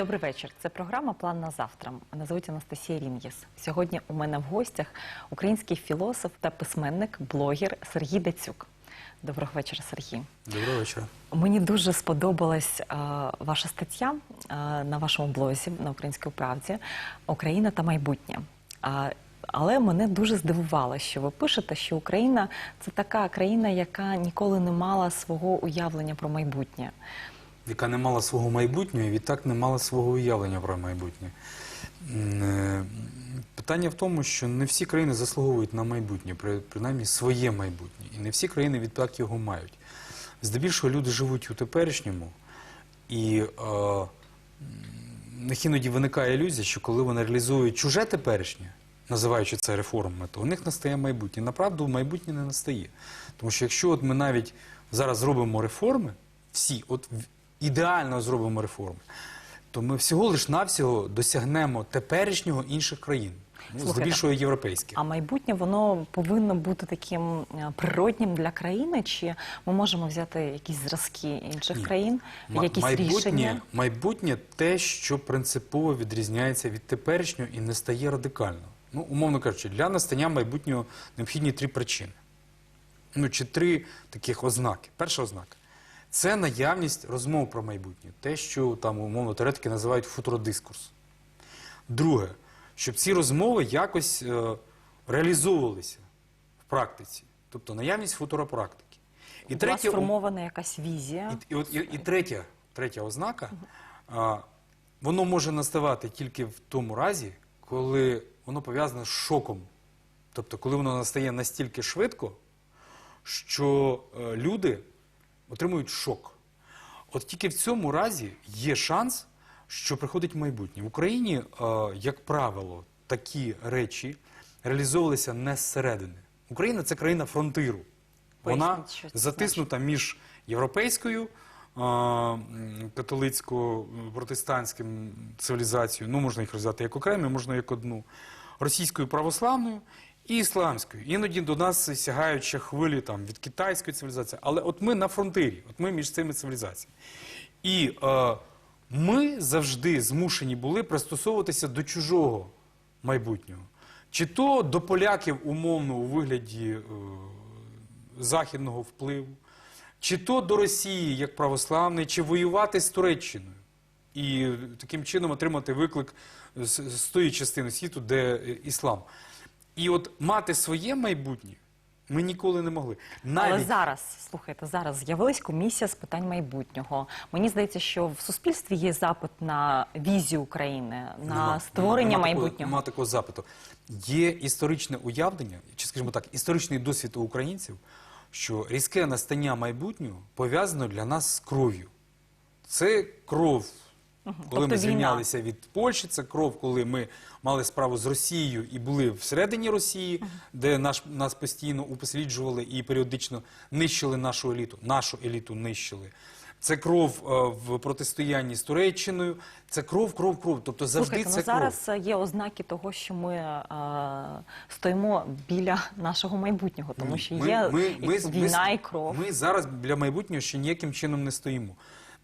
Добрий вечір. Це програма План на завтра. Мене звуть Анастасія Рін'єс. Сьогодні у мене в гостях український філософ та письменник, блогер Сергій Дацюк. Доброго вечора, Сергій. Доброго вечора. Мені дуже сподобалась е, ваша стаття е, на вашому блозі на Українській правді Україна та майбутнє. А, але мене дуже здивувало, що ви пишете, що Україна це така країна, яка ніколи не мала свого уявлення про майбутнє. Яка не мала свого майбутнього і відтак не мала свого уявлення про майбутнє. Е, Питання в тому, що не всі країни заслуговують на майбутнє, принаймні своє майбутнє. І не всі країни відтак його мають. Здебільшого люди живуть у теперішньому, і е, них іноді виникає ілюзія, що коли вони реалізують чуже теперішнє, називаючи це реформами, то у них настає майбутнє. Направду, майбутнє не настає. Тому що якщо от ми навіть зараз зробимо реформи, всі, от ідеально зробимо реформи, то ми всього лиш навсього досягнемо теперішнього інших країн, ну, Слухайте, здебільшого європейських. А майбутнє воно повинно бути таким е, природнім для країни, чи ми можемо взяти якісь зразки інших Ні. країн, якісь майбутнє, рішення? майбутнє те, що принципово відрізняється від теперішнього і не стає радикально. Ну, умовно кажучи, для настання майбутнього необхідні три причини. Ну, чи три таких ознаки. Перша ознака це наявність розмов про майбутнє, те, що там умовно теоретики називають футуродискурс. Друге, щоб ці розмови якось е, реалізовувалися в практиці, тобто наявність футуропрактики. І Була третє, сформована якась візія. і, і, от, і, і третя, третя ознака, а, воно може наставати тільки в тому разі, коли воно пов'язане з шоком. Тобто, коли воно настає настільки швидко, що е, люди отримують шок. От тільки в цьому разі є шанс, що приходить майбутнє. В Україні, е, як правило, такі речі реалізовувалися не зсередини. Україна це країна фронтиру. Вона затиснута між європейською е, м, католицько-протестантським цивілізацією, ну можна їх роздати як окремі, можна як одну, російською православною і ісламською. Іноді до нас сягають ще хвилі там, від китайської цивілізації. Але от ми на фронтирі, от ми між цими цивілізаціями. І е, ми завжди змушені були пристосовуватися до чужого майбутнього. Чи то до поляків умовно у вигляді е, західного впливу, чи то до Росії як православної, чи воювати з Туреччиною. І таким чином отримати виклик з, з тої частини світу, де е, іслам. І от мати своє майбутнє ми ніколи не могли. Але зараз, слухайте, зараз з'явилась комісія з питань майбутнього. Мені здається, що в суспільстві є запит на візію України, на Нема- створення нема майбутнього. Такого, нема такого запиту. Є історичне уявлення, чи скажімо так, історичний досвід у українців, що різке настання майбутнього пов'язано для нас з кров'ю. Це кров, коли Тобто ми війна. звільнялися від Польщі, це кров, коли ми мали справу з Росією і були всередині Росії, де наш, нас постійно упосліджували і періодично нищили нашу еліту. Нашу еліту нищили. Це кров е, в протистоянні з Туреччиною. Це кров, кров, кров. Тобто завжди Слухайте, це ну кров. зараз є ознаки того, що ми е, стоїмо біля нашого майбутнього, тому що Ми- є ми- ми- війна ми- і кров. Ми зараз для майбутнього ще ніяким чином не стоїмо.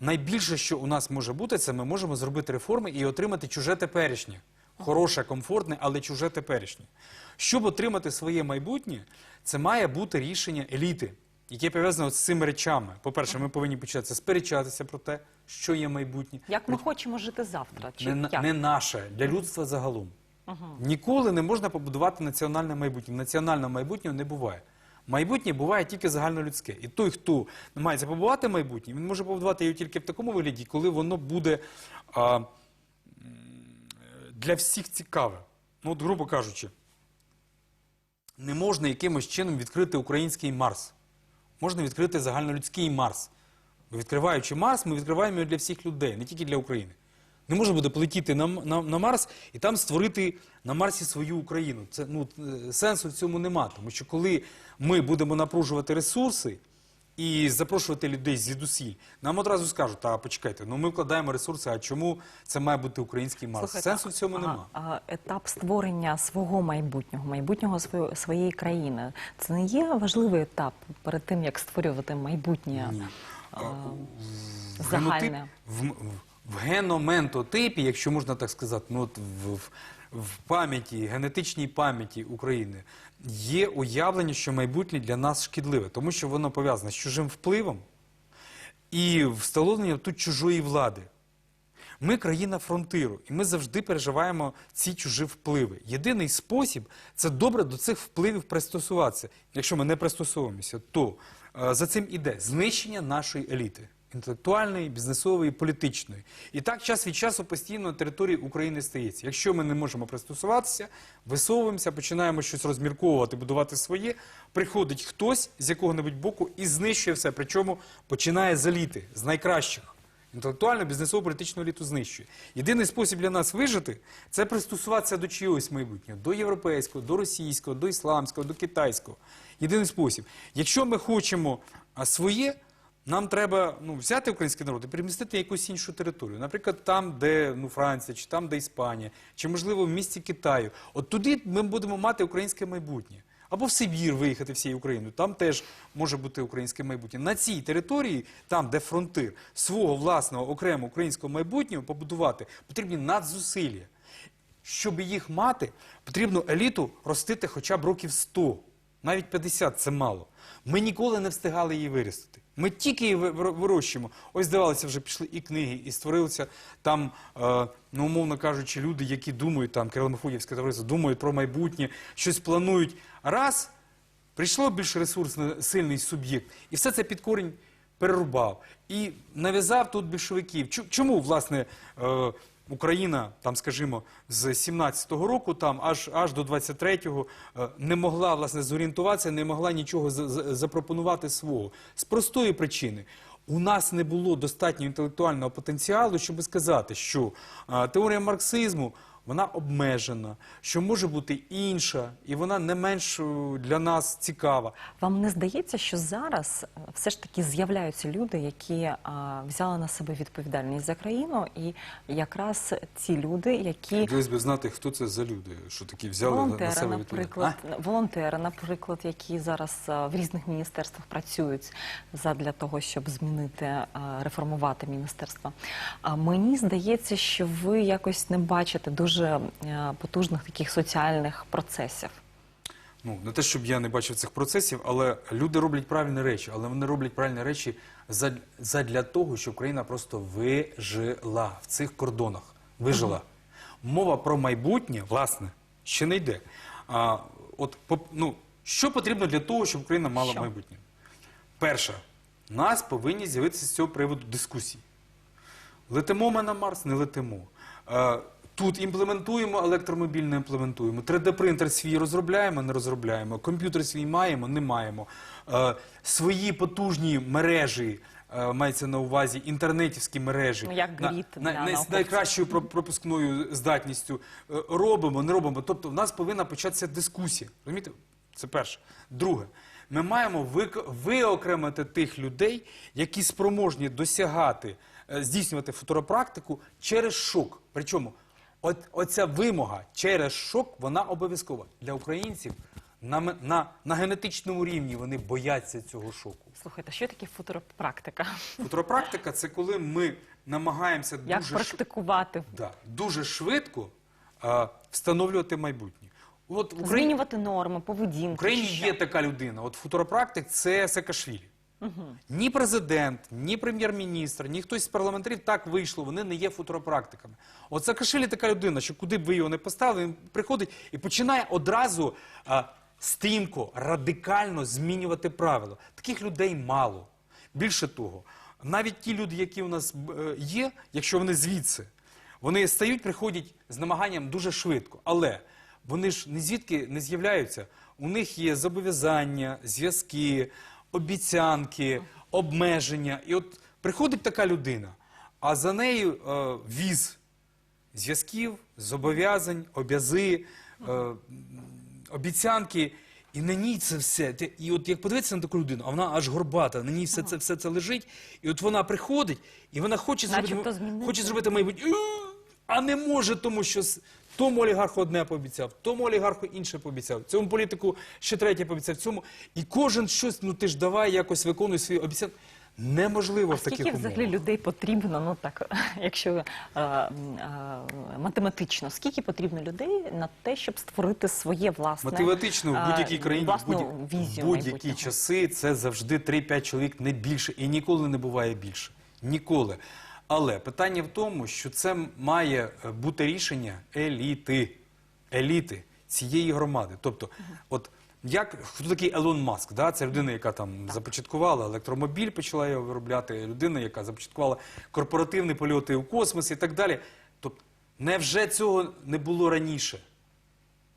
Найбільше, що у нас може бути, це ми можемо зробити реформи і отримати чуже теперішнє. Хороше, комфортне, але чуже теперішнє. Щоб отримати своє майбутнє, це має бути рішення еліти, яке пов'язане з цими речами. По-перше, ми повинні почати сперечатися про те, що є майбутнє. Як ми хочемо жити завтра? Чи не, як? не наше, для людства загалом. Ніколи не можна побудувати національне майбутнє. Національного майбутнього не буває. Майбутнє буває тільки загальнолюдське. І той, хто намагається побудувати майбутнє, він може побудувати його тільки в такому вигляді, коли воно буде для всіх цікаве. Ну, от, грубо кажучи, не можна якимось чином відкрити український Марс. Можна відкрити загальнолюдський Марс. Відкриваючи Марс, ми відкриваємо його для всіх людей, не тільки для України. Не можна буде полетіти на, на, на Марс і там створити на Марсі свою Україну. Це ну е, сенсу в цьому нема. Тому що коли ми будемо напружувати ресурси і запрошувати людей звідусіль, нам одразу скажуть, та почекайте, ну ми вкладаємо ресурси, а чому це має бути український Марс? Слухайте, Сенсу в цьому а- нема. А, етап створення свого майбутнього, майбутнього своє- своєї країни, це не є важливий етап перед тим, як створювати майбутнє Ні. а, В загальне. В, в, в геноментотипі, якщо можна так сказати, ну от в, в, в пам'яті, генетичній пам'яті України є уявлення, що майбутнє для нас шкідливе, тому що воно пов'язане з чужим впливом і встановленням тут чужої влади. Ми країна фронтиру, і ми завжди переживаємо ці чужі впливи. Єдиний спосіб це добре до цих впливів пристосуватися. Якщо ми не пристосовуємося, то е, за цим іде знищення нашої еліти інтелектуальної, бізнесової, політичної. І так час від часу постійно на території України стається. Якщо ми не можемо пристосуватися, висовуємося, починаємо щось розмірковувати, будувати своє, приходить хтось з якого-небудь боку і знищує все. Причому починає з еліти, з найкращих. Інтелектуальну, бізнесову, політичну еліту знищує. Єдиний спосіб для нас вижити це пристосуватися до чогось майбутнього, до європейського, до російського, до ісламського, до китайського. Єдиний спосіб. Якщо ми хочемо своє, нам треба ну, взяти український народ і перемістити якусь іншу територію. Наприклад, там, де ну, Франція, чи там, де Іспанія, чи, можливо, в місті Китаю. От туди ми будемо мати українське майбутнє. Або в Сибір виїхати всією Україною, там теж може бути українське майбутнє. На цій території, там, де фронтир, свого власного окремого українського майбутнього побудувати, потрібні надзусилля. Щоб їх мати, потрібно еліту ростити хоча б років 100, навіть 50 – це мало. Ми ніколи не встигали її виростити. Ми тільки її ви- ви- вирощуємо. Ось, здавалося, вже пішли і книги, і створилися там, е, ну, умовно кажучи, люди, які думають, там, Кирило-Мефодіївське товариство, думають про майбутнє, щось планують. Раз, прийшло більш ресурсний, сильний суб'єкт, і все це під корінь перерубав. І нав'язав тут більшовиків. Чому, власне, е, Україна, там, скажімо, з 17-го року, там аж аж до 23-го е, не могла власне зорієнтуватися, не могла нічого за- за- запропонувати свого з простої причини. У нас не було достатньо інтелектуального потенціалу, щоб сказати, що е, теорія марксизму вона обмежена, що може бути інша, і вона не менш е, для нас цікава. Вам не здається, що зараз е, все ж таки з'являються люди, які а, взяли на себе відповідальність за країну, і якраз ці люди, які Хотілося б знати, хто це за люди, що такі взяли на- себе наприклад, відповідальність. волонтери, наприклад, які зараз в різних міністерствах працюють задля того, щоб змінити реформувати міністерства. А мені здається, що ви якось не бачите дуже е, потужних таких соціальних процесів. Ну, не те, щоб я не бачив цих процесів, але люди роблять правильні речі, але вони роблять правильні речі за- задля того, щоб Україна просто вижила в цих кордонах. Вижила. Мова про майбутнє, власне, ще не йде. А, от, ну, що потрібно для того, щоб Україна мала Що? майбутнє? Перше, нас повинні з'явитися з цього приводу дискусії. Летимо ми на Марс, не летимо. Тут імплементуємо, електромобіль не імплементуємо. 3D-принтер свій розробляємо, не розробляємо. Комп'ютер свій маємо, не маємо. Е, Свої потужні мережі, е, мається на увазі інтернетівські мережі. Ну, як на- грід на- для з найкращою про- пропускною здатністю. Е, Робимо, не робимо. Тобто в нас повинна початися дискусія. Розумієте? Це перше. Друге. Ми маємо вик- виокремити тих людей, які спроможні досягати, е, здійснювати футуропрактику через шок. Причому от, оця вимога через шок, вона обов'язкова для українців. На, ме- на, на генетичному рівні вони бояться цього шоку. Слухайте, що таке футуропрактика? Футуропрактика це коли ми намагаємося Як дуже швидко. практикувати? Да, дуже швидко а, встановлювати майбутнє. От в Україні, Змінювати норми, поведінку. в Україні чи що? є така людина. От футуропрактик це Саакашвілі. Ні президент, ні прем'єр-міністр, ні хтось з парламентарів так вийшло, вони не є футуропрактиками. От Саакашвілі така людина, що куди б ви його не поставили, він приходить і починає одразу стрімко, радикально змінювати правила. Таких людей мало. Більше того, навіть ті люди, які у нас е, є, якщо вони звідси, вони стають, приходять з намаганням дуже швидко. Але вони ж ні звідки не з'являються. У них є зобов'язання, зв'язки, обіцянки, обмеження. І от приходить така людина, а за нею е, віз зв'язків, зобов'язань, обязи, е, обіцянки. І на ній це все. І от як подивитися на таку людину, а вона аж горбата, на ній все це, все це лежить. І от вона приходить, і вона хоче зробити, хоче зробити майбутнє, а не може, тому що тому олігарху одне пообіцяв, тому олігарху інше пообіцяв, цьому політику ще третє пообіцяв, цьому. І кожен щось, ну ти ж давай якось виконуй свої обіцянки. Неможливо А в таких скільки умовах. взагалі людей потрібно, ну так, якщо е, е, математично, скільки потрібно людей на те, щоб створити своє власне Математично в е, будь-якій країні, в будь- візію в будь-які часи це завжди 3-5 чоловік, не більше. І ніколи не буває більше. Ніколи. Але питання в тому, що це має е, бути рішення еліти. Еліти цієї громади. Тобто, от як хто такий Елон Маск? Да? Це людина, яка там започаткувала електромобіль, почала його виробляти, людина, яка започаткувала корпоративні польоти у космос і так далі. Тобто, невже цього не було раніше?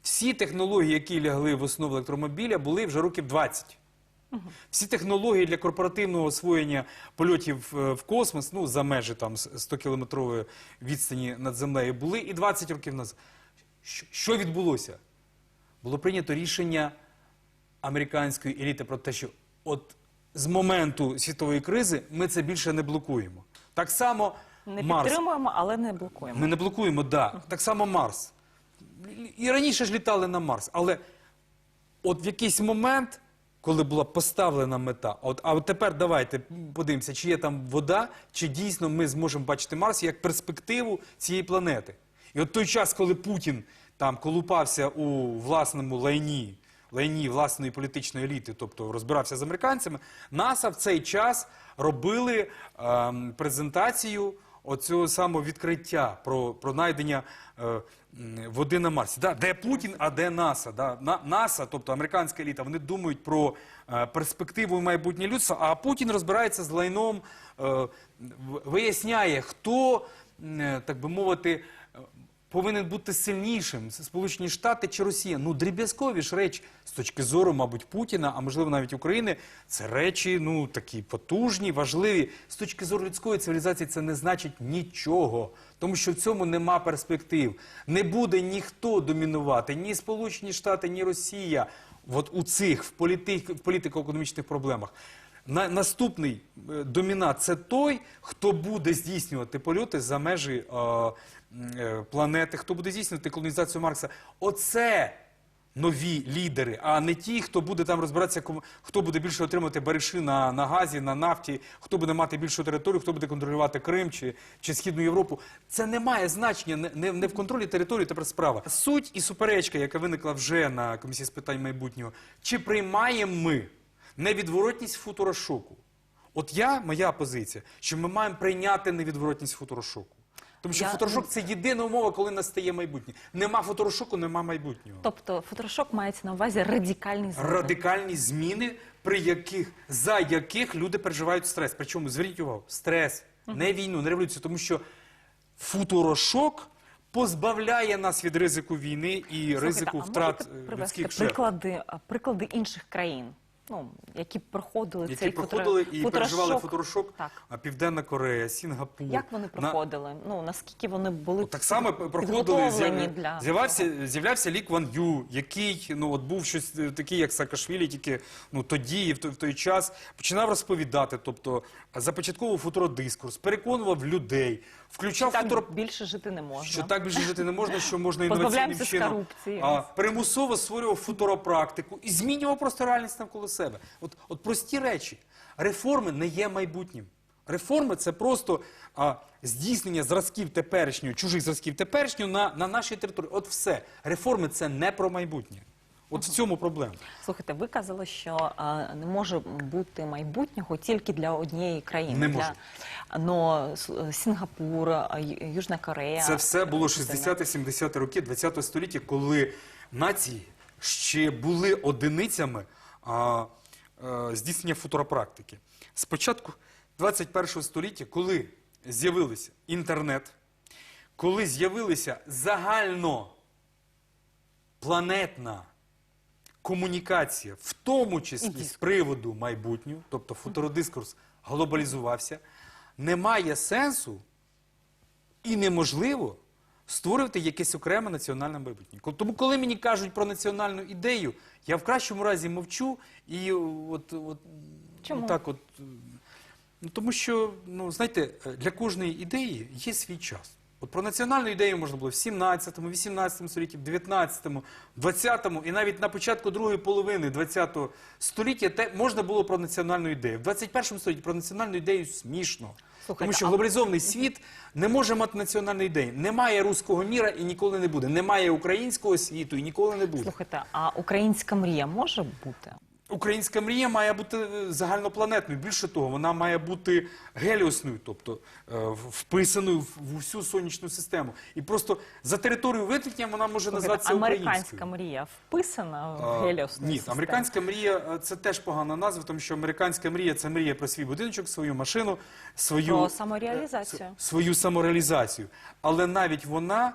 Всі технології, які лягли в основу електромобіля, були вже років 20. Всі технології для корпоративного освоєння польотів е, в космос, ну за межі там 100-кілометрової відстані над землею, були і 20 років назад. Що- Що відбулося? Було прийнято рішення американської еліти про те, що от з моменту світової кризи ми це більше не блокуємо. Так само Не Марс. підтримуємо, але не блокуємо. Ми не блокуємо, да. Так само Марс. І раніше ж літали на Марс. Але от в якийсь момент, коли була поставлена мета, от, а от тепер давайте подивимося, чи є там вода, чи дійсно ми зможемо бачити Марс як перспективу цієї планети. І от той час, коли Путін там колупався у власному лайні, лайні власної політичної еліти, тобто розбирався з американцями, НАСА в цей час робили ем, презентацію оцього самого відкриття про, про найдення е, води на Марсі. Да, де Путін, а де НАСА? Да? На, НАСА, тобто американська еліта, вони думають про е, перспективу майбутнє людства, а Путін розбирається з лайном, е, виясняє, хто, е, так би мовити, повинен бути сильнішим Сполучені Штати чи Росія. Ну, дріб'язкові ж речі з точки зору, мабуть, Путіна, а можливо навіть України. Це речі, ну такі потужні, важливі. З точки зору людської цивілізації це не значить нічого, тому що в цьому нема перспектив. Не буде ніхто домінувати, ні Сполучені Штати, ні Росія. От у цих в, політик, в політико-економічних проблемах. На, наступний е, домінат це той, хто буде здійснювати польоти за межі е, планети, хто буде здійснювати колонізацію Маркса. Оце нові лідери, а не ті, хто буде там розбиратися, хто буде більше отримати бариші на, на газі, на нафті, хто буде мати більшу територію, хто буде контролювати Крим чи, чи Східну Європу. Це не має значення, не, не в контролі території тепер справа. Суть і суперечка, яка виникла вже на комісії з питань майбутнього, чи приймаємо ми невідворотність футурошоку? От я, моя позиція, що ми маємо прийняти невідворотність футурошоку. Тому що Я- футурошок це єдина умова, коли настає майбутнє. Нема футурошоку, нема майбутнього. Тобто фотошок мається на увазі радикальний зміни. Радикальні зміни, при яких за яких люди переживають стрес. Причому зверніть увагу, стрес, не війну, не революцію, тому що футурошок позбавляє нас від ризику війни і Слухайте, ризику а втрат можете е, привести людських жертв. приклади, а, приклади інших країн, ну, які проходили Які цей проходили футуро- і переживали футурошок. Так. а Південна Корея, Сінгапур. Як вони На- проходили? Ну наскільки вони були Так само проходили, для з'явався, з'являвся Лік Ван Ю, який ну, от був щось е, такий, як Саакашвілі, тільки ну, тоді і в той, в той час починав розповідати, тобто започатковував футуродискурс, переконував людей, включав так більше жити не можна. Що так більше жити не можна, що можна інноваційним чином. А, примусово створював футуропрактику і змінював просто реальність навколо себе. От, от прості речі. Реформи не є майбутнім. Реформи це просто а, здійснення зразків теперішнього, чужих зразків теперішнього на, на нашій території. От все. Реформи це не про майбутнє. От в цьому проблема. Слухайте, ви казали, що а, не може бути майбутнього тільки для однієї країни. Не для... може. Но Сінгапур, Южна Корея. Це все було 60-70 роки 20 століття, коли нації ще були одиницями а, а, здійснення футуропрактики. Спочатку 21 століття, коли з'явився інтернет, коли з'явилася загально планетна комунікація, в тому числі з приводу майбутнього, тобто футуродискурс глобалізувався, немає сенсу і неможливо створювати якесь окреме національне майбутнє. Тому, коли мені кажуть про національну ідею, я в кращому разі мовчу і от, от Чому? так от. Ну, тому що, ну, знаєте, для кожної ідеї є свій час. От про національну ідею можна було в 17, 18 столітті, в 19, 20 і навіть на початку другої половини 20 століття те, можна було про національну ідею. В 21 столітті про національну ідею смішно. Слухайте, Тому що а- глобалізований світ не може мати національну ідею. Немає руського міра і ніколи не буде. Немає українського світу і ніколи не буде. Слухайте, а українська мрія може бути? Українська мрія має бути е, загальнопланетною. Більше того, вона має бути геліосною, тобто е, вписаною в усю сонячну систему. І просто за територію витикнення вона може Слухайте, називатися американська мрія вписана в А, геліосну Ні, систему? американська мрія е, це теж погана назва, тому що американська мрія це мрія про свій будиночок, свою машину, свою Про самореалізацію. свою самореалізацію. Але навіть вона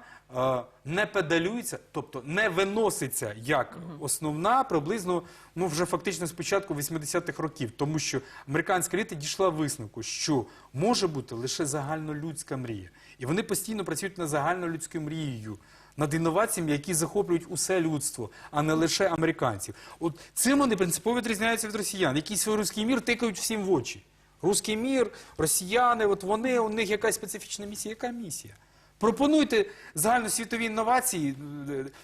не педалюється, тобто не виноситься як основна приблизно ну вже фактично з початку 80-х років, тому що американська еліта дійшла висновку, що може бути лише загальнолюдська мрія, і вони постійно працюють над загальнолюдською мрією. Над інноваціями, які захоплюють усе людство, а не лише американців. От цим вони принципово відрізняються від росіян, які свій руський мір тикають всім в очі. Руський мір, росіяни, от вони, у них якась специфічна місія. Яка місія? Пропонуйте загальносвітові інновації,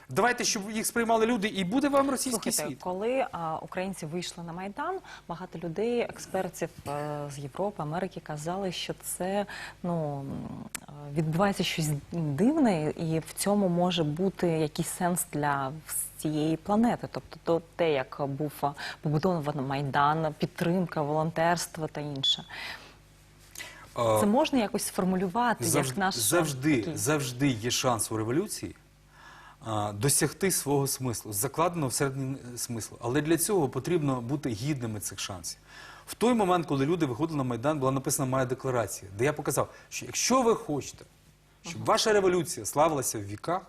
давайте, щоб їх сприймали люди, і буде вам російський Слухайте, світ. коли а, українці вийшли на майдан, багато людей, експертів е, з Європи, Америки казали, що це ну відбувається щось дивне, і в цьому може бути якийсь сенс для цієї планети. Тобто, то те, як був побудований майдан, підтримка, волонтерство та інше. Це можна якось сформулювати як завжди, наш завжди, такий- завжди є шанс у революції а, досягти свого смислу, закладеного всередині смислу. Але для цього потрібно бути гідними цих шансів. В той момент, коли люди виходили на Майдан, була написана моя декларація, де я показав, що якщо ви хочете, щоб ваша революція славилася в віках,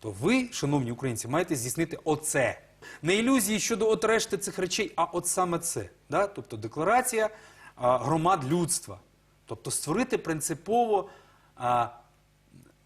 то ви, шановні українці, маєте здійснити оце. Не ілюзії щодо от решти цих речей, а от саме це. Да? Тобто декларація а, громад людства. Тобто створити принципово а,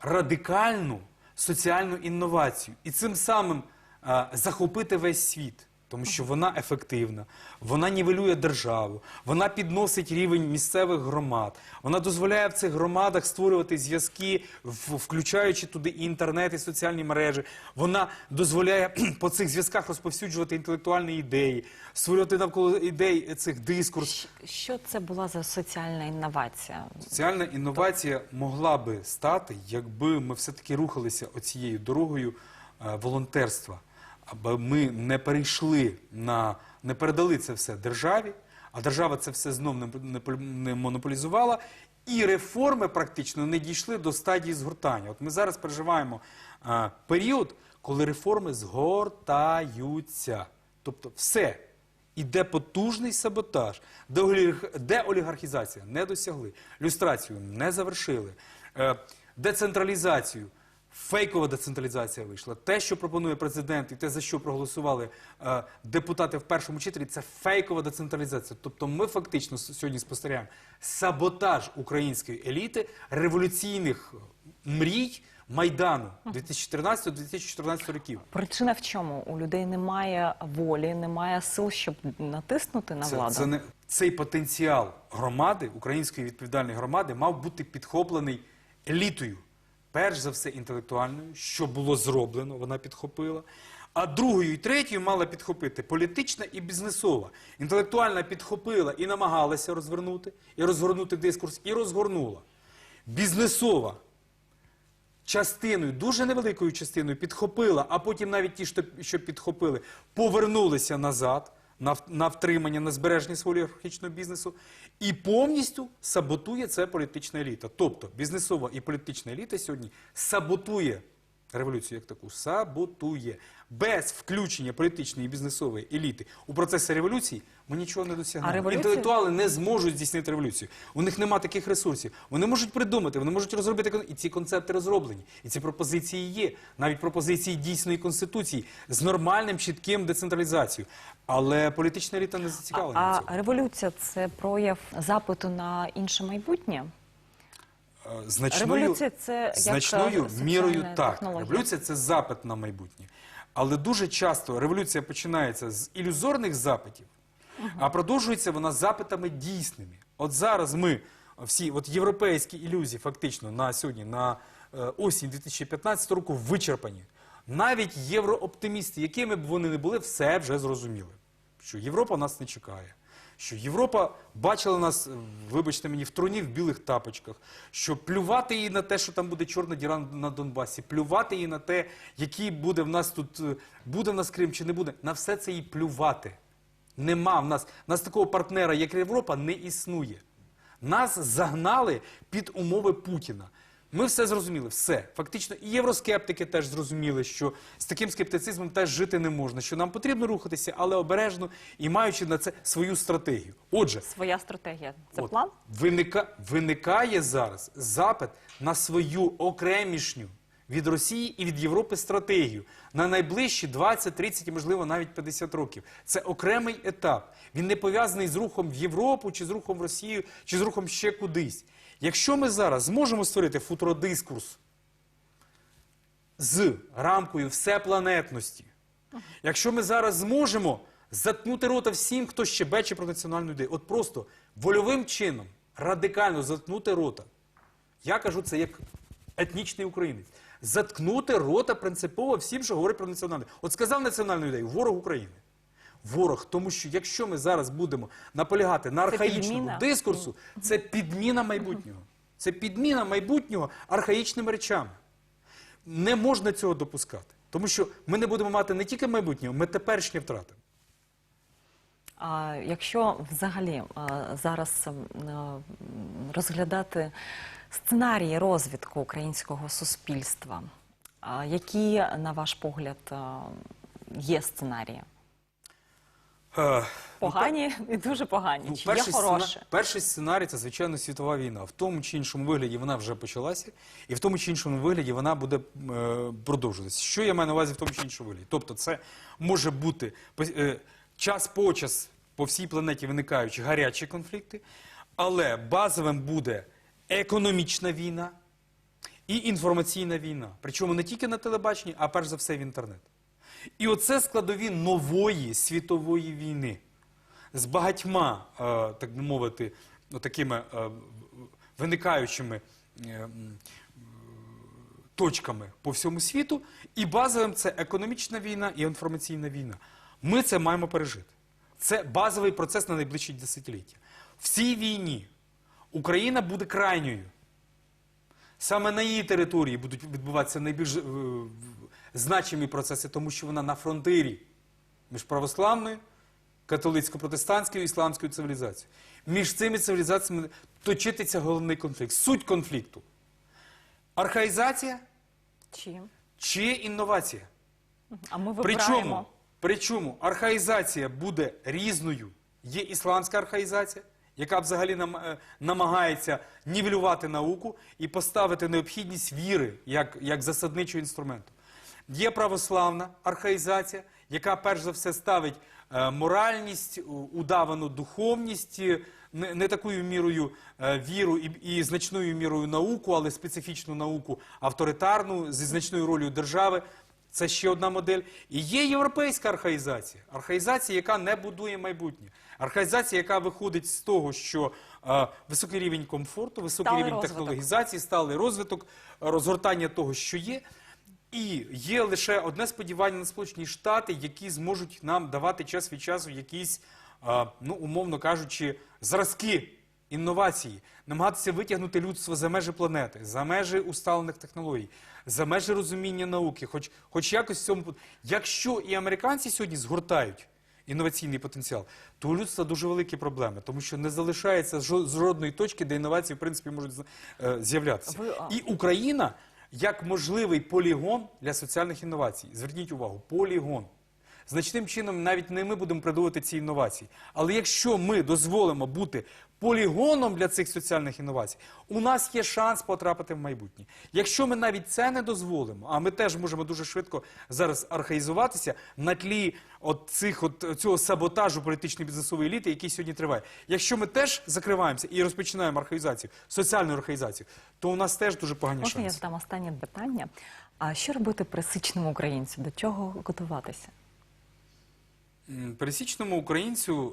радикальну соціальну інновацію і цим самим а, захопити весь світ. Тому що вона ефективна, вона нівелює державу, вона підносить рівень місцевих громад, вона дозволяє в цих громадах створювати зв'язки, включаючи туди і інтернет, і соціальні мережі. Вона дозволяє по цих зв'язках розповсюджувати інтелектуальні ідеї, створювати навколо ідей цих дискурс. Що це була за соціальна інновація? Соціальна інновація могла би стати, якби ми все-таки рухалися оцією дорогою е, волонтерства, аби ми не перейшли на не передали це все державі, а держава це все знов не, не, не монополізувала, і реформи практично не дійшли до стадії згортання. От ми зараз переживаємо е, період, коли реформи згортаються. Тобто все. Іде потужний саботаж, деолігархізація не досягли, люстрацію не завершили, е, децентралізацію, фейкова децентралізація вийшла. Те, що пропонує президент, і те, за що проголосували е, депутати в першому читанні, це фейкова децентралізація. Тобто ми фактично сьогодні спостерігаємо саботаж української еліти, революційних мрій Майдану 2013-2014 років. Причина в чому? У людей немає волі, немає сил, щоб натиснути на Це, владу. це не цей потенціал громади, української відповідальної громади, мав бути підхоплений елітою, перш за все інтелектуальною, що було зроблено, вона підхопила. А другою і третьою мала підхопити політична і бізнесова. Інтелектуальна підхопила і намагалася розвернути, і розгорнути дискурс, і розгорнула. Бізнесова частиною, дуже невеликою частиною підхопила, а потім навіть ті, що- підхопили, повернулися назад на, втримання, на збереження свого олігархічного бізнесу і повністю саботує це політична еліта. Тобто бізнесова і політична еліта сьогодні саботує революцію як таку, саботує. Без включення політичної і бізнесової еліти у процесі революції ми нічого не досягнемо. Революція- Інтелектуали не зможуть здійснити революцію. У них нема таких ресурсів. Вони можуть придумати, вони можуть розробити і ці концепти розроблені. І ці пропозиції є. Навіть пропозиції дійсної конституції з нормальним, чітким децентралізацією. Але політична еліта не зацікавлена А революція це прояв запиту на інше майбутнє. Значною, це значною е, мірою так. технологія. Революція це запит на майбутнє. Але дуже часто революція починається з ілюзорних запитів, а продовжується вона запитами дійсними. От зараз ми всі от європейські ілюзії фактично на сьогодні, на е, осінь 2015 року вичерпані. Навіть єврооптимісти, якими б вони не були, все вже зрозуміли, що Європа нас не чекає. Що Європа бачила нас, е, вибачте мені, в троні в білих тапочках, що плювати їй на те, що там буде чорна діра на Донбасі, плювати їй на те, який буде в нас тут, е, буде в нас Крим чи не буде, на все це їй плювати. Нема в нас, в нас такого партнера, як Європа, не існує. Нас загнали під умови Путіна. Ми все зрозуміли, все. Фактично, і євроскептики теж зрозуміли, що з таким скептицизмом теж жити не можна, що нам потрібно рухатися, але обережно і маючи на це свою стратегію. Отже, Своя стратегія. Це От, план? Виника, виникає зараз запит на свою окремішню від Росії і від Європи стратегію на найближчі 20, 30 і, можливо, навіть 50 років. Це окремий етап. Він не пов'язаний з рухом в Європу, чи з рухом в Росію, чи з рухом ще кудись. Якщо ми зараз зможемо створити футуродискурс з рамкою всепланетності, якщо ми зараз зможемо заткнути рота всім, хто щебече про національну ідею, от просто вольовим чином радикально заткнути рота, я кажу це як етнічний українець, заткнути рота принципово всім, що говорить про національну. От сказав національну ідею, ворог України. Ворог, тому що якщо ми зараз будемо наполягати на архаїчному підміна? дискурсу, це підміна майбутнього. Це підміна майбутнього архаїчними речами. Не можна цього допускати. Тому що ми не будемо мати не тільки майбутнього, ми теперішнє втратимо. А якщо взагалі зараз м, а, м, розглядати сценарії розвитку українського суспільства, які, на ваш погляд, є сценарії? Е, Погані і дуже погані. Ну, Чи є сцена- перший сценарій це звичайно світова війна. В тому чи іншому вигляді вона вже почалася, і в тому чи іншому вигляді вона буде е, продовжуватися. Що я маю на увазі в тому чи іншому вигляді? Тобто, це може бути е, час по час по всій планеті виникаючі гарячі конфлікти, але базовим буде економічна війна і інформаційна війна. Причому не тільки на телебаченні, а перш за все в інтернет. І оце складові нової світової війни з багатьма, е, так би мовити, такими е, виникаючими е, точками по всьому світу. І базовим це економічна війна і інформаційна війна. Ми це маємо пережити. Це базовий процес на найближчі десятиліття. В цій війні Україна буде крайньою. Саме на її території будуть відбуватися найбільш значимі процеси, тому що вона на фронтирі між православною, католицько-протестантською і ісламською цивілізацією. Між цими цивілізаціями точитися головний конфлікт. Суть конфлікту. Архаїзація Чи? чи інновація? А ми Причому, вибираємо. причому архаїзація буде різною. Є ісламська архаїзація, яка взагалі е, намагається нівелювати науку і поставити необхідність віри як, як засадничого інструменту. Є православна архаїзація, яка перш за все ставить е, моральність, удавану духовність, е, не, не такою мірою е, віру і, і значною мірою науку, але специфічну науку авторитарну зі значною ролью держави. Це ще одна модель. І є європейська архаїзація. Архаїзація, яка не будує майбутнє. Архаїзація, яка виходить з того, що е, високий рівень комфорту, високий Сталий рівень розвиток. технологізації, сталий розвиток, розгортання того, що є. І є лише одне сподівання на Сполучені Штати, які зможуть нам давати час від часу якісь, е, ну умовно кажучи, зразки інновації, намагатися витягнути людство за межі планети, за межі усталених технологій, за межі розуміння науки, хоч, хоч якось в цьому. Якщо і американці сьогодні згортають інноваційний потенціал, то у людства дуже великі проблеми, тому що не залишається жо- жодної точки, де інновації в принципі можуть е, з'являтися. І Україна як можливий полігон для соціальних інновацій. Зверніть увагу, полігон. Значним чином навіть не ми будемо придумувати ці інновації. Але якщо ми дозволимо бути полігоном для цих соціальних інновацій, у нас є шанс потрапити в майбутнє. Якщо ми навіть це не дозволимо, а ми теж можемо дуже швидко зараз архаїзуватися на тлі от цих от цього саботажу політичної бізнесової еліти, який сьогодні триває. Якщо ми теж закриваємося і розпочинаємо архаїзацію, соціальну архаїзацію, то у нас теж дуже погані Можна я задам останнє питання? А що робити пересичному українцю? До чого готуватися? Пересічному українцю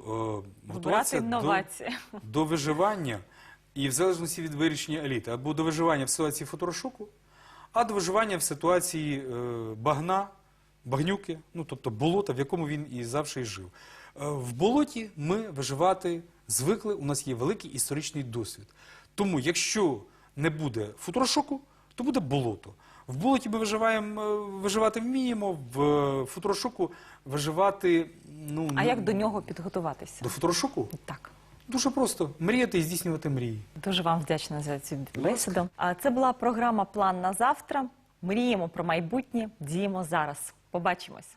е, готуватися до, до виживання І в залежності від вирішення еліти, або до виживання в ситуації фоторошоку, а до виживання в ситуації е, багна, багнюки, ну тобто болота, в якому він і завжди жив. Е, в болоті ми виживати звикли, у нас є великий історичний досвід. Тому, якщо не буде фоторошоку, то буде болото. В булоті ми виживаємо, е, виживати вміємо, в футрошуку виживати. Ну, А ну, як до нього підготуватися? до футрошуку? Так. Дуже просто мріяти і здійснювати мрії. Дуже вам вдячна за цю бесіду. А це була програма План на завтра. Мріємо про майбутнє, діємо зараз. Побачимось.